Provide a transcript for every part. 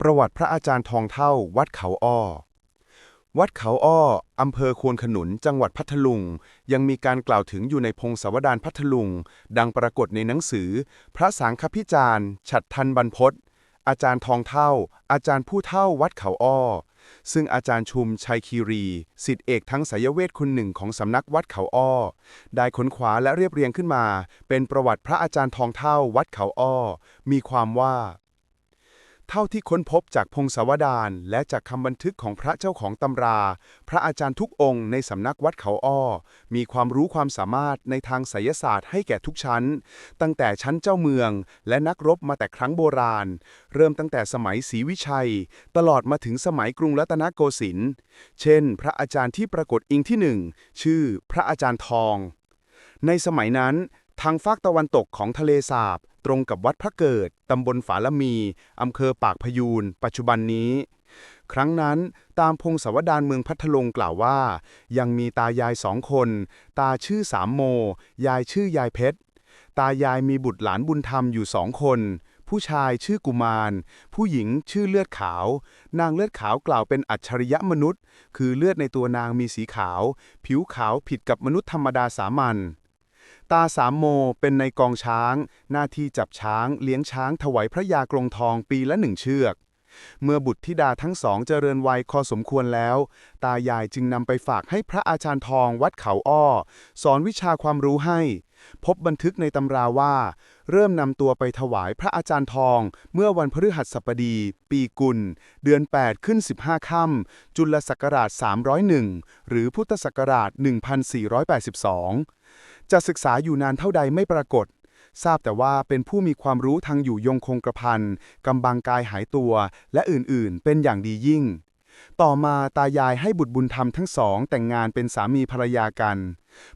ประวัติพระอาจารย์ทองเท่า วัดเขาอ้อ วัดเขาอ้ออำเภอควนขนุน จังหวัดพัทลุง ยังมีการกล่าวถึงอยู่ในพงศาวดารพัทลุง ดังปรากฏในหนังสือ พระสังฆพิจารณ์ ฉัตรทันบรรพตอาจารย์ทองเท่า อาจารย์ผู้เท่าวัดเขาอ้อ ซึ่งอาจารย์ชุมชัยคีรีสิทธิเอกทั้งสายเวทคนหนึ่งของสำนักวัดเขาอ้อ ได้ค้นคว้าและเรียบเรียงขึ้นมา เป็นประวัติพระอาจารย์ทองเท่าวัดเขาอ้อ มีความว่า เท่าที่ค้นพบจากพงศาวดารและจากคำบันทึกของพระเจ้าของตำรา พระอาจารย์ทุกองค์ในสำนักวัดเขาอ้อ มีความรู้ความสามารถในทางไสยศาสตร์ให้แก่ทุกชั้น ตั้งแต่ชั้นเจ้าเมือง และนักรบมาแต่ครั้งโบราณ เริ่มตั้งแต่สมัยศรีวิชัย ตลอดมาถึงสมัยกรุงรัตนโกสินทร์ เช่น พระอาจารย์ที่ปรากฏอิงที่หนึ่งชื่อพระอาจารย์ทอง ในสมัยนั้นทางฝากตะวันตกของทะเลสาบ ตรงกับวัดพระเกิด ตำบลฝาละมี อำเภอปากพยูน ปัจจุบันนี้ ครั้งนั้นตามพงศาวดารเมืองพัทลุงกล่าวว่า ยังมีตายายสองคน ตาชื่อสามโม ยายชื่อยายเพชร ตายายมีบุตรหลานบุญธรรมอยู่สองคน ผู้ชายชื่อกุมาร ผู้หญิงชื่อเลือดขาว นางเลือดขาวกล่าวเป็นอัจฉริยะมนุษย์ คือเลือดในตัวนางมีสีขาว ผิวขาวผิดกับมนุษย์ธรรมดาสามัญ ตาสามโมเป็นในกองช้าง หน้าที่จับช้างเลี้ยงช้างถวายพระยากรงทองปีละหนึ่งเชือก เมื่อบุตรธิดาทั้งสองเจริญวัยพอสมควรแล้ว ตายายจึงนำไปฝากให้พระอาจารย์ทองวัดเขาอ้อ สอนวิชาความรู้ให้ พบบันทึกในตำราว่า เริ่มนำตัวไปถวายพระอาจารย์ทอง เมื่อวันพฤหัสบดี ปีกุล เดือน 8 ขึ้น 15ค่ำจุลศักราช 301 หรือพุทธศักราช 1482 จะศึกษาอยู่นานเท่าใดไม่ปรากฏ ทราบแต่ว่าเป็นผู้มีความรู้ทางอยู่ยงคงกระพันกำบังกายหายตัว และอื่นๆ เป็นอย่างดียิ่ง ต่อมาตายายให้บุตรบุญธรรมทั้งสอง แต่งงานเป็นสามีภรรยากัน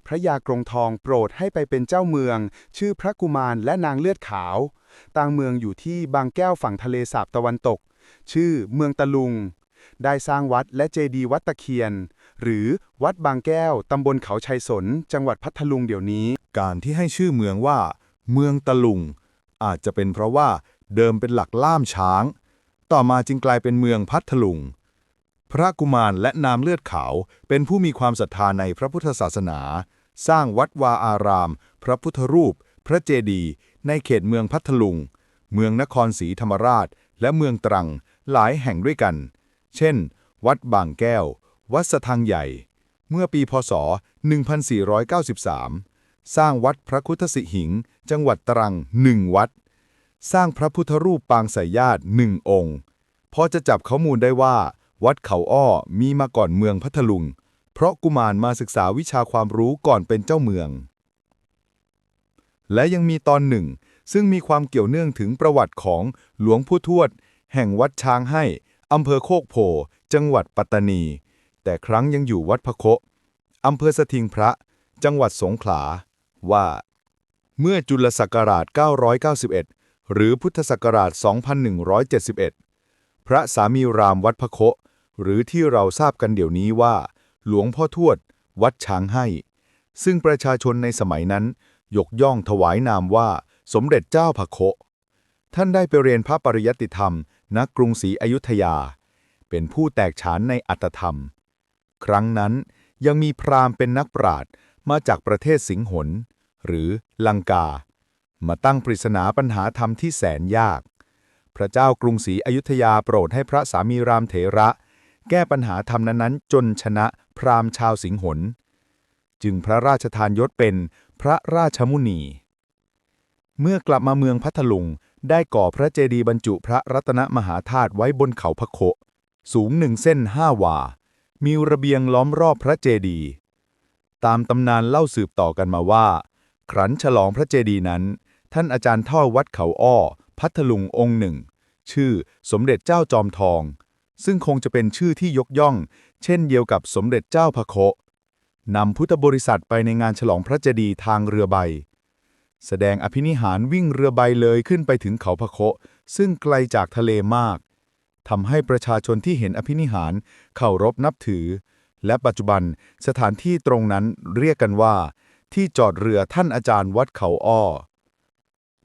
พระยากรงทองโปรดให้ไปเป็นเจ้าเมือง ชื่อพระกุมารและนางเลือดขาว ต่างเมืองอยู่ที่บางแก้วฝั่งทะเลสาบตะวันตก ชื่อเมืองตะลุงได้สร้างวัดและเจดีย์วัดตะเคียน หรือวัดบางแก้ว ตำบลเขาชัยสน จังหวัดพัทลุงเดี๋ยวนี้ การที่ให้ชื่อเมืองว่า เมืองตะลุง อาจจะเป็นเพราะว่าเดิมเป็นหลักล่ามช้าง ต่อมาจึงกลายเป็นเมืองพัทลุง พระกุมารและนามเลือดขาว เป็นผู้มีความศรัทธาในพระพุทธศาสนา สร้างวัดวาอาราม พระพุทธรูป พระเจดีย์ในเขตเมืองพัทลุง เมืองนครศรีธรรมราช และเมืองตรังหลายแห่งด้วยกัน เช่น วัดบางแก้ว วัดสะทังใหญ่ เมื่อปีพศ 1493 สร้างวัดพระคุทธสิหิง จังหวัดตรังหนึ่งวัด สร้างพระพุทธรูปปางสายญาติหนึ่งองค์พอจะจับข้อมูลได้ว่า วัดเขาอ้อมีมาก่อนเมืองพัทลุง เพราะกุมารมาศึกษาวิชาความรู้ก่อนเป็นเจ้าเมือง และยังมีตอนหนึ่ง ซึ่งมีความเกี่ยวเนื่องถึงประวัติของหลวงพ่อทวด แห่งวัดช้างให้อำเภอโคกโพจังหวัดปัตตานี แต่ครั้งยังอยู่วัดพะโคอำเภอสถิงพระ จังหวัดสงขลา ว่า เมื่อจุลศักราช 991 หรือพุทธศักราช 2171 พระสามีรามวัดพะโคหรือที่เราทราบกันเดี๋ยวนี้ว่า หลวงพ่อทวด วัดช้างให้ ซึ่งประชาชนในสมัยนั้น ยกย่องถวายนามว่า สมเด็จเจ้าพะโคท่านได้ไปเรียนพระปริยัติธรรมณกรุงศรีอยุธยา เป็นผู้แตกฉานในอัตธรรม ครั้งนั้น ยังมีพราหมณ์เป็นนักปราชญ์มาจากประเทศสิงหน หรือลังกา มาตั้งปริศนาปัญหาธรรมที่แสนยาก พระเจ้ากรุงศรีอยุธยาโปรดให้พระสามีรามเถระ แก้ปัญหาธรรมนั้นๆ จนชนะพราหมณ์ชาวสิงหน จึงพระราชทานยศเป็นพระราชมุนี เมื่อกลับมาเมืองพัทลุงได้ก่อพระเจดีย์บรรจุพระรัตนมหาธาตุไว้บนเขาพะโคสูงหนึ่งเส้นห้าวา มีระเบียงล้อมรอบพระเจดีย์ตามตำนานเล่าสืบต่อกันมาว่า ครั้นฉลองพระเจดีย์นั้น ท่านอาจารย์ท่อวัดเขาอ้อ พัทลุงองค์หนึ่ง ชื่อสมเด็จเจ้าจอมทอง ซึ่งคงจะเป็นชื่อที่ยกย่อง เช่นเดียวกับสมเด็จเจ้าพะโคนำพุทธบริษัทไปในงานฉลองพระเจดีย์ทางเรือใบ แสดงอภินิหารวิ่งเรือใบเลยขึ้นไปถึงเขาพะโคซึ่งไกลจากทะเลมาก ทำให้ประชาชนที่เห็นอภินิหารเคารพนับถือ และปัจจุบันสถานที่ตรงนั้นเรียกกันว่า ที่จอดเรือท่านอาจารย์วัดเขาอ้อ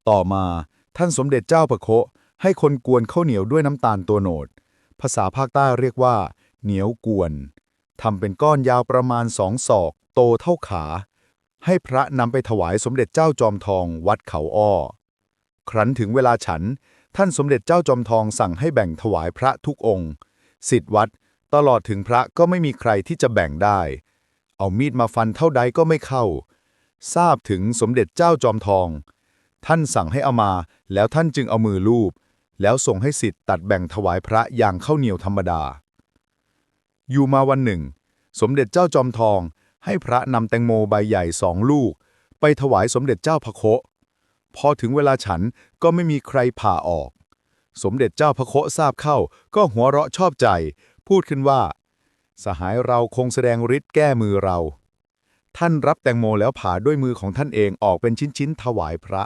ต่อมาท่านสมเด็จเจ้าพะโคะให้คนกวนข้าวเหนียวด้วยน้ำตาลตัวโหนด ภาษาภาคใต้เรียกว่า เหนียวกวนทำเป็นก้อนยาวประมาณสองศอก โตเท่าขา ให้พระนำไปถวายสมเด็จเจ้าจอมทองวัดเขาอ้อ ครั้นถึงเวลาฉัน ท่านสมเด็จเจ้าจอมทองสั่งให้แบ่งถวายพระทุกองค์สิทธิวัด ตลอดถึงพระก็ไม่มีใครที่จะแบ่งได้ เอามีดมาฟันเท่าใดก็ไม่เข้า ทราบถึงสมเด็จเจ้าจอมทอง ท่านสั่งให้เอามา แล้วท่านจึงเอามือลูบ แล้วส่งให้สิทธิ์ตัดแบ่งถวายพระอย่างข้าวเหนียวธรรมดา อยู่มาวันหนึ่ง สมเด็จเจ้าจอมทองให้พระนำแตงโมใบใหญ่สองลูก ไปถวายสมเด็จเจ้าพระโค พอถึงเวลาฉันก็ไม่มีใครผ่าออก สมเด็จเจ้าพระโคทราบเข้า ก็หัวเราะชอบใจ พูดขึ้นว่า สหายเราคงแสดงฤทธิ์แก้มือเรา ท่านรับแตงโมแล้วผ่าด้วยมือของท่านเองออกเป็นชิ้นๆถวายพระ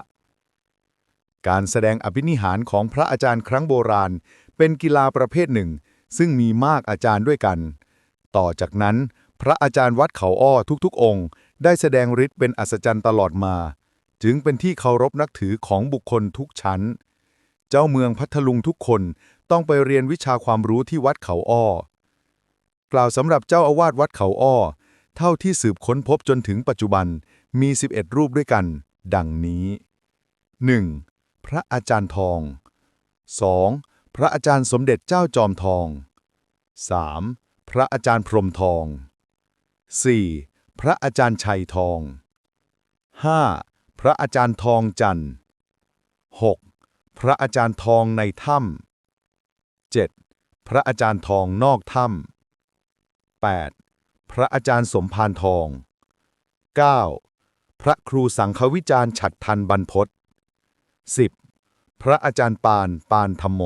การแสดงอภินิหารของพระอาจารย์ครั้งโบราณ เป็นกีฬาประเภทหนึ่ง ซึ่งมีมากอาจารย์ด้วยกัน ต่อจากนั้น พระอาจารย์วัดเขาอ้อทุกๆ องค์ ได้แสดงฤทธิ์เป็นอัศจรรย์ตลอดมา จึงเป็นที่เคารพนับถือของบุคคลทุกชั้น เจ้าเมืองพัทลุงทุกคนต้องไปเรียนวิชาความรู้ที่วัดเขาอ้อ กล่าวสำหรับเจ้าอาวาสวัดเขาอ้อ เท่าที่สืบค้นพบจนถึงปัจจุบันมี 11 รูปด้วยกัน ดังนี้ 1. พระอาจารย์ทอง 2. พระอาจารย์สมเด็จเจ้าจอมทอง 3. พระอาจารย์พรมทอง 4. พระอาจารย์ชัยทอง 5. พระอาจารย์ทองจันทร์ 6. พระอาจารย์ทองในถ้ำ 7. พระอาจารย์ทองนอกถ้ำ 8. พระอาจารย์สมภารทอง 9. พระครูสังฆวิจารฉัดทันบรรพศ 10. พระอาจารย์ปานปานธรรมโม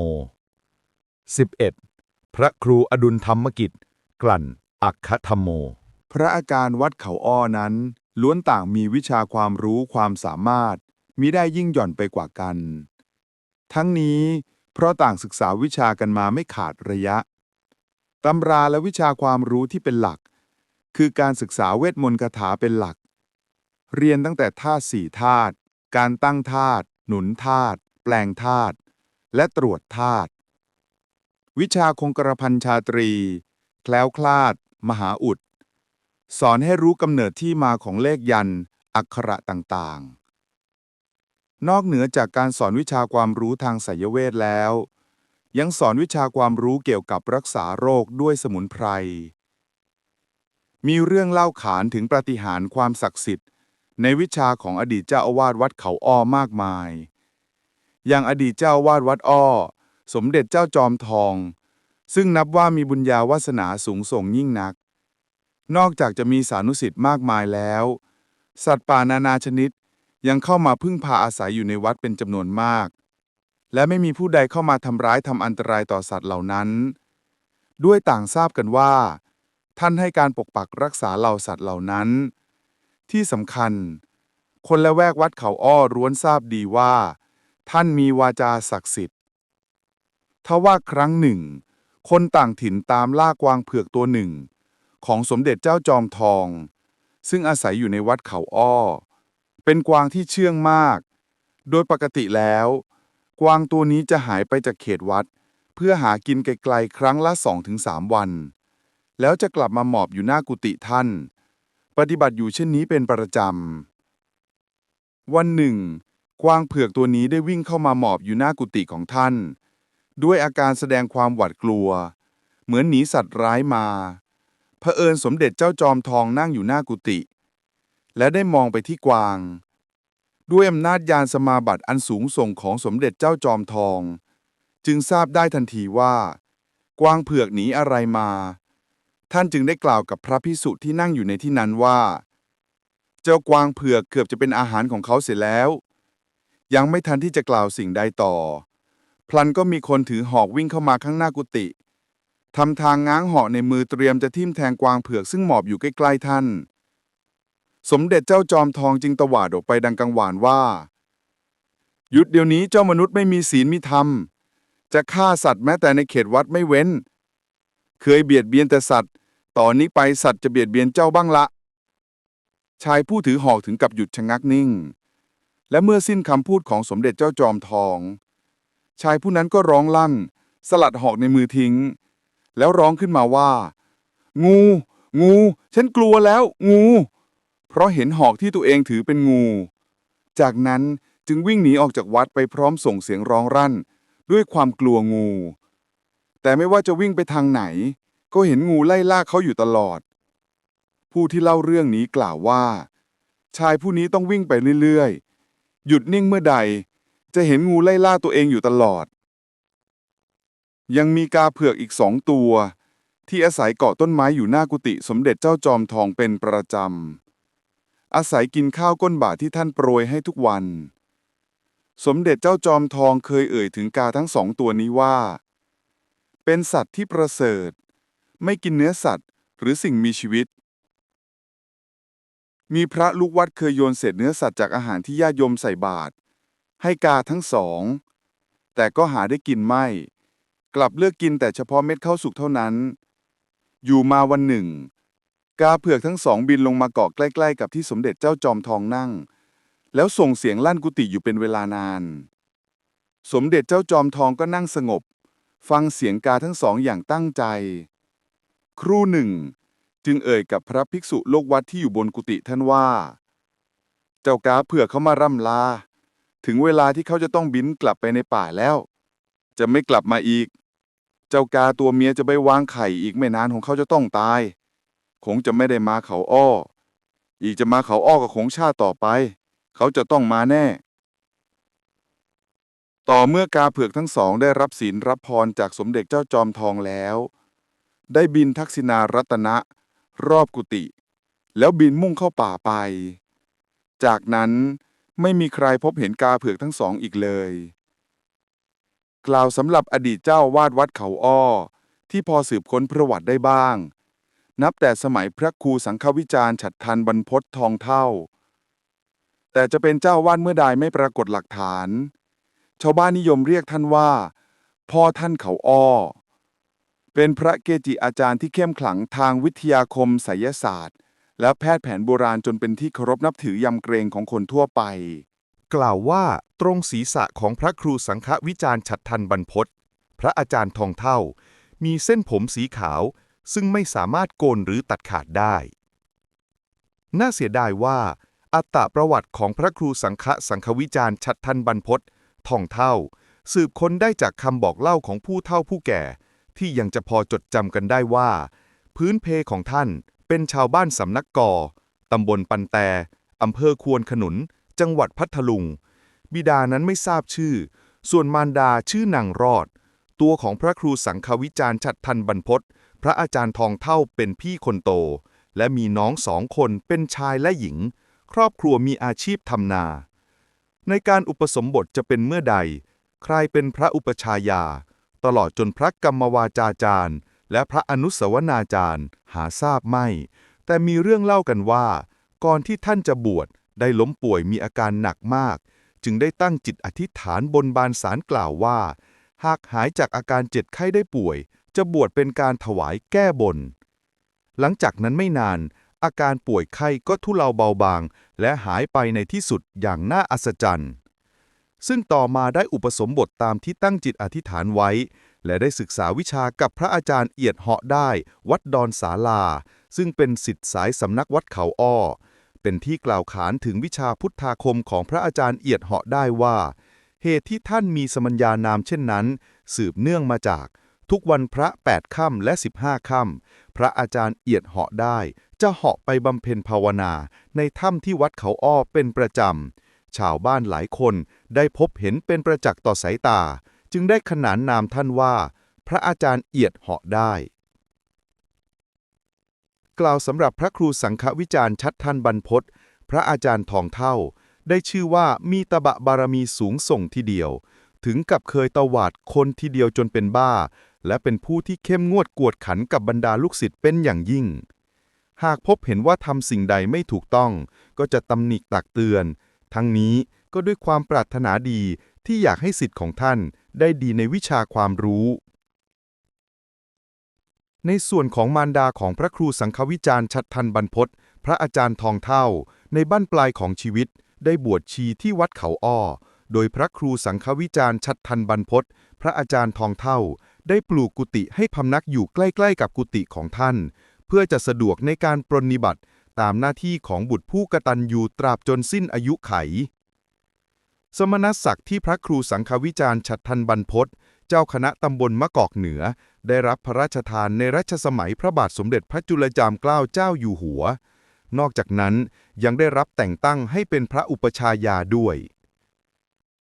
11. พระครูอดุลธรรมกิจ กลั่นอักขธรรมโม พระอาการย์วัดเขาอ้อนั้น ล้วนต่างมีวิชาความรู้ความสามารถมิได้ยิ่งหย่อนไปกว่ากัน ทั้งนี้ เพราะต่างศึกษาวิชากันมาไม่ขาดระยะตำราและวิชาความรู้ที่เป็นหลัก คือการศึกษาเวทมนต์คาถาเป็นหลัก เรียนตั้งแต่ธาตุสี่ธาตุการตั้งธาตุหนุนธาตุแปลงธาตุและตรวจธาตุวิชาคงกระพันชาตรี แคล้วคลาด มหาอุด สอนให้รู้กำเนิดที่มาของเลขยันต์อักขระต่างๆ นอกเหนือจากการสอนวิชาความรู้ทางไสยเวทแล้ว ยังสอนวิชาความรู้เกี่ยวกับรักษาโรคด้วยสมุนไพร มีเรื่องเล่าขานถึงปาฏิหาริย์ความศักดิ์สิทธิ์ ในวิชาของอดีตเจ้าอาวาสวัดเขาอ้อมากมาย อย่างอดีตเจ้าอาวาสวัดอ้อ สมเด็จเจ้าจอมทอง ซึ่งนับว่ามีบุญญาวาสนาสูงส่งยิ่งนัก นอกจากจะมีสานุสิทธิ์มากมายแล้ว สัตว์ป่านานาชนิดยังเข้ามาพึ่งพาอาศัยอยู่ในวัดเป็นจำนวนมาก และไม่มีผู้ใดเข้ามาทำร้ายทำอันตรายต่อสัตว์เหล่านั้น ด้วยต่างทราบกันว่า ท่านให้การปกปักรักษาเหล่าสัตว์เหล่านั้น ที่สำคัญ คนละแวกวัดเขาอ้อร้วนทราบดีว่า ท่านมีวาจาศักดิ์สิทธิ์ทว่าครั้งหนึ่ง คนต่างถิ่นตามล่ากวางเผือกตัวหนึ่ง ของสมเด็จเจ้าจอมทอง ซึ่งอาศัยอยู่ในวัดเขาอ้อ เป็นกวางที่เชื่องมาก โดยปกติแล้ว กวางตัวนี้จะหายไปจากเขตวัด เพื่อหากินไกลๆครั้งละ 2-3 วัน แล้วจะกลับมาหมอบอยู่หน้ากุฏิท่าน ปฏิบัติอยู่เช่นนี้เป็นประจำ วันหนึ่ง กวางเผือกตัวนี้ได้วิ่งเข้ามาหมอบอยู่หน้ากุฏิของท่าน ด้วยอาการแสดงความหวาดกลัว เหมือนหนีสัตว์ร้ายมา เผอิญสมเด็จเจ้าจอมทองนั่งอยู่หน้ากุฏิและได้มองไปที่กวาง ด้วยอำนาจญาณสมาบัติอันสูงส่งของสมเด็จเจ้าจอมทอง จึงทราบได้ทันทีว่า กวางเผือกหนีอะไรมา ท่านจึงได้กล่าวกับพระพิสุที่นั่งอยู่ในที่นั้นว่า เจ้ากวางเผือกเกือบจะเป็นอาหารของเขาเสียแล้ว ยังไม่ทันที่จะกล่าวสิ่งใดต่อ พลันก็มีคนถือหอกวิ่งเข้ามาข้างหน้ากุฏิ ทำทางง้างหอกในมือเตรียมจะทิ่มแทงกวางเผือกซึ่งหมอบอยู่ใกล้ๆท่าน สมเด็จเจ้าจอมทองจึงตวาดออกไปดังกังวานว่า หยุดเดี๋ยวนี้เจ้ามนุษย์ไม่มีศีลมีธรรม จะฆ่าสัตว์แม้แต่ในเขตวัดไม่เว้น เคยเบียดเบียนแต่สัตว์ ต่อนนี้ไปสัตว์จะเบียดเบียนเจ้าบ้างละ ชายผู้ถือหอกถึงกับหยุดชะงักนิ่ง และเมื่อสิ้นคำพูดของสมเด็จเจ้าจอมทอง ชายผู้นั้นก็ร้องลั่น สลัดหอกในมือทิ้ง แล้วร้องขึ้นมาว่า งู งู ฉันกลัวแล้ว งู เพราะเห็นหอกที่ตัวเองถือเป็นงู จากนั้นจึงวิ่งหนีออกจากวัดไปพร้อมส่งเสียงร้องรั่น ด้วยความกลัวงู แต่ไม่ว่าจะวิ่งไปทางไหน ก็เห็นงูไล่ล่าเขาอยู่ตลอด ผู้ที่เล่าเรื่องนี้กล่าวว่า ชายผู้นี้ต้องวิ่งไปเรื่อยๆ หยุดนิ่งเมื่อใด จะเห็นงูไล่ล่าตัวเองอยู่ตลอด ยังมีกาเผือกอีกสองตัว ที่อาศัยเกาะต้นไม้อยู่หน้ากุฏิสมเด็จเจ้าจอมทองเป็นประจำ อาศัยกินข้าวก้นบาทที่ท่านโปรยให้ทุกวัน สมเด็จเจ้าจอมทองเคยเอ่ยถึงกาทั้งสองตัวนี้ว่า เป็นสัตว์ที่ประเสริฐ ไม่กินเนื้อสัตว์หรือสิ่งมีชีวิต มีพระลูกวัดเคยโยนเศษเนื้อสัตว์จากอาหารที่ญาติโยมใส่บาตรให้กาทั้งสอง แต่ก็หาได้กินไม่ กลับเลือกกินแต่เฉพาะเม็ดข้าวสุกเท่านั้น อยู่มาวันหนึ่ง กาเผือกทั้งสองบินลงมาเกาะใกล้ๆ กับที่สมเด็จเจ้าจอมทองนั่ง แล้วส่งเสียงลั่นกุฏิอยู่เป็นเวลานาน สมเด็จเจ้าจอมทองก็นั่งสงบ ฟังเสียงกาทั้งสองอย่างตั้งใจ ครู่หนึ่ง จึงเอ่ยกับพระภิกษุโลกวัดที่อยู่บนกุฏิท่านว่า เจ้ากาเผือกเขามาร่ำลาถึงเวลาที่เขาจะต้องบินกลับไปในป่าแล้ว จะไม่กลับมาอีก เจ้ากาตัวเมียจะไปวางไข่อีกไม่นานของเขาจะต้องตาย คงจะไม่ได้มาเขาอ้อ อีกจะมาเขาอ้อกับคงชาติต่อไป เขาจะต้องมาแน่ ต่อเมื่อกาเผือกทั้งสองได้รับศีลรับพรจากสมเด็จเจ้าจอมทองแล้ว ได้บินทักษิณารัตนะ รอบกุฏิแล้วบินมุ่งเข้าป่าไป จากนั้นไม่มีใครพบเห็นกาเผือกทั้งสองอีกเลย กล่าวสำหรับอดีตเจ้าวาดวัดเขาอ้อ ที่พอสืบค้นประวัติได้บ้าง นับแต่สมัยพระครูสังฆวิจารณ์ฉัตรทันบรรพตทองเท่า แต่จะเป็นเจ้าวาดเมื่อใดไม่ปรากฏหลักฐาน ชาวบ้านนิยมเรียกท่านว่า พ่อท่านเขาอ้อ เป็นพระเกจิอาจารย์ที่เข้มขลังทางวิทยาคมไสยศาสตร์ และแพทย์แผนโบราณจนเป็นที่เคารพนับถือยำเกรงของคนทั่วไป กล่าวว่าตรงศีรษะของพระครูสังฆวิจารณ์ฉัตรทันบรรพตพระอาจารย์ทองเท่า มีเส้นผมสีขาว ซึ่งไม่สามารถโกนหรือตัดขาดได้ น่าเสียดายว่า อัตตประวัติของพระครูสังฆสังฆวิจารณ์ฉัตรทันบรรพตทองเท่า สืบค้นได้จากคำบอกเล่าของผู้เฒ่าผู้แก่ ที่ยังจะพอจดจำกันได้ว่า พื้นเพของท่านเป็นชาวบ้านสำนักกอตำบลปันแตอำเภอควนขนุน จังหวัดพัทลุง บิดานั้นไม่ทราบชื่อ ส่วนมารดาชื่อนางรอด ตัวของพระครูสังฆวิจารณ์ฉัตรทันบรรพตพระอาจารย์ทองเท่าเป็นพี่คนโต และมีน้องสองคนเป็นชายและหญิง ครอบครัวมีอาชีพทำนา ในการอุปสมบทจะเป็นเมื่อใด ใครเป็นพระอุปชายา ตลอดจนพระกรรมวาจาจารย์ และพระอนุสวนาจารย์ หาทราบไม่ แต่มีเรื่องเล่ากันว่า ก่อนที่ท่านจะบวช ได้ล้มป่วยมีอาการหนักมาก จึงได้ตั้งจิตอธิษฐานบนบานสารกล่าวว่า หากหายจากอาการเจ็บไข้ได้ป่วย จะบวชเป็นการถวายแก้บน หลังจากนั้นไม่นาน อาการป่วยไข้ก็ทุเลาเบาบาง และหายไปในที่สุดอย่างน่าอัศจรรย์ซึ่งต่อมาได้อุปสมบทตามที่ตั้งจิตอธิษฐานไว้ และได้ศึกษาวิชากับพระอาจารย์เอียดเหาะได้ วัดดอนสาลา ซึ่งเป็นสิทธิสายสำนักวัดเขาอ้อ เป็นที่กล่าวขานถึงวิชาพุทธาคมของพระอาจารย์เอียดเหาะได้ว่า เหตุที่ท่านมีสมัญญานามเช่นนั้น สืบเนื่องมาจาก ทุกวันพระ 8 ค่ำและ 15 ค่ำพระอาจารย์เอียดเหาะได้ จะเหาะไปบำเพ็ญภาวนา ในถ้ำที่วัดเขาอ้อเป็นประจำ ชาวบ้านหลายคนได้พบเห็นเป็นประจักษ์ต่อสายตา จึงได้ขนานนามท่านว่า พระอาจารย์เอียดเหาะได้ กล่าวสำหรับพระครูสังฆวิจารณ์ชัดท่านบรรพตพระอาจารย์ทองเท่า ได้ชื่อว่ามีตบะบารมีสูงส่งทีเดียว ถึงกับเคยตวาดคนทีเดียวจนเป็นบ้า และเป็นผู้ที่เข้มงวดกวดขันกับบรรดาลูกศิษย์เป็นอย่างยิ่ง หากพบเห็นว่าทำสิ่งใดไม่ถูกต้อง ก็จะตำหนิตักเตือน ทั้งนี้ก็ด้วยความปรารถนาดีที่อยากให้สิทธิ์ของท่านได้ดีในวิชาความรู้ ในส่วนของมารดาของพระครูสังฆวิจารณ์ชัดทันบรรพตพระอาจารย์ทองเท่า ในบั้นปลายของชีวิต ได้บวชชีที่วัดเขาอ้อ โดยพระครูสังฆวิจารณ์ชัดทันบรรพตพระอาจารย์ทองเท่า ได้ปลูกกุฏิให้พำนักอยู่ใกล้ๆกับกุฏิของท่าน เพื่อจะสะดวกในการปรนนิบัติตามหน้าที่ของบุตรผู้กตัญญูตราบจนสิ้นอายุไข สมณศักดิ์ที่พระครูสังฆวิจารณ์ชัดทันบรรพตเจ้าคณะตำบลมะกอกเหนือ ได้รับพระราชทานในรัชสมัยพระบาทสมเด็จพระจุลจอมเกล้าเจ้าอยู่หัว นอกจากนั้นยังได้รับแต่งตั้งให้เป็นพระอุปชายาด้วย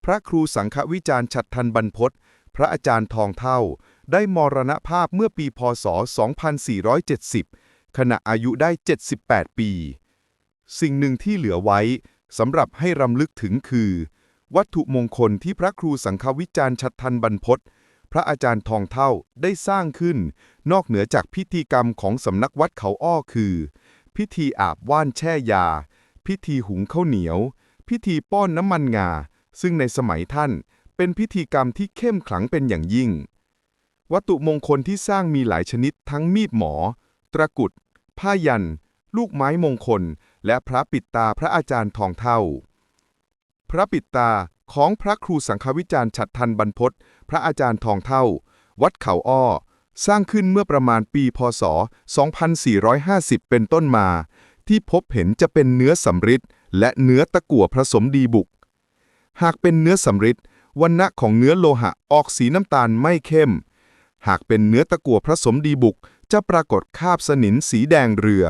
พระครูสังฆวิจารณ์ฉัดทันบรรพตพระอาจารย์ทองเท่า ได้มรณภาพเมื่อปีพศ 2470 ขณะอายุได้ 78 ปี สิ่งหนึ่งที่เหลือไว้สำหรับให้รำลึกถึงคือ วัตถุมงคลที่พระครูสังฆวิจารณ์ชัดทันบรรพตพ ระอาจารย์ทองเท่าได้สร้างขึ้น นอกเหนือจากพิธีกรรมของสำนักวัดเขาอ้อคือ พิธีอาบว่านแช่ยา พิธีหุงข้าวเหนียว พิธีป้อนน้ำมันงา ซึ่งในสมัยท่านเป็นพิธีกรรมที่เข้มขลังเป็นอย่างยิ่ง วัตถุมงคลที่สร้างมีหลายชนิดทั้งมีดหมอ ตะกุด ผ้ายัน ลูกไม้มงคล และพระปิดตาพระอาจารย์ทองเท่า พระปิดตา ของพระครูสังฆวิจารณ์ฉัดทันบรรพตพระอาจารย์ทองเท่า วัดเขาอ้อ สร้างขึ้นเมื่อประมาณปีพศ 2450 เป็นต้นมา ที่พบเห็นจะเป็นเนื้อสำริดและเนื้อตะกั่วผสมดีบุก หากเป็นเนื้อสำริดวันณะของเนื้อโลหะออกสีน้ำตาลไม่เข้ม หากเป็นเนื้อตะกั่วผสมดีบุก จะปรากฏคาบสนิมสีแดงเรือ